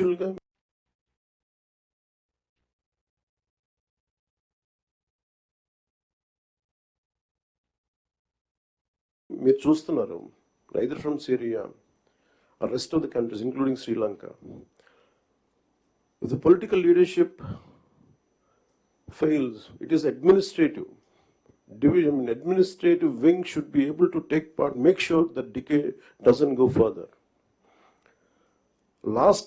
యాక్చువల్గా మీరు చూస్తున్నారు rather from Syria rest of the countries including Sri Lanka If the political leadership fails, it is administrative division, administrative wing should be able to take part, make sure that decay doesn't go further. Last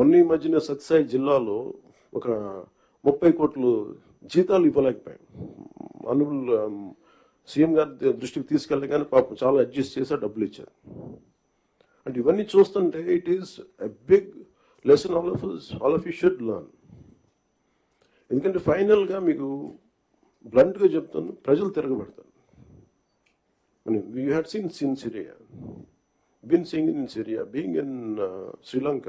మొన్న ఈ మధ్యన సత్సాయి జిల్లాలో ఒక ముప్పై కోట్లు జీతాలు ఇవ్వలేకపోయాం. అనుబుల్ CM గారి దృష్టికి తీసుకెళ్ళగానే పాపం చాలా అడ్జస్ట్ చేసి డబ్బులు ఇచ్చారు. అంటే ఇవన్నీ చూస్తుంటే it is a big lesson all of all of you should learn ఎందుకంటే ఫైనల్గా మీకు బ్లంట్గా చెప్తాను ప్రజలు తిరగబడతారు. You had seen sin Syria been sing in Syria being in Sri Lanka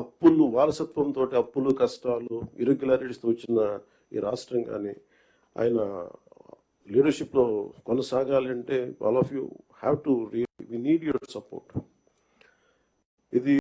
అప్పులు వారసత్వంతో అప్పులు కష్టాలు ఇరెగ్యులారిటీస్తో వచ్చిన ఈ రాష్ట్రం కానీ ఆయన లీడర్షిప్లో కొనసాగాలి అంటే all of you have to we need your support. ఇది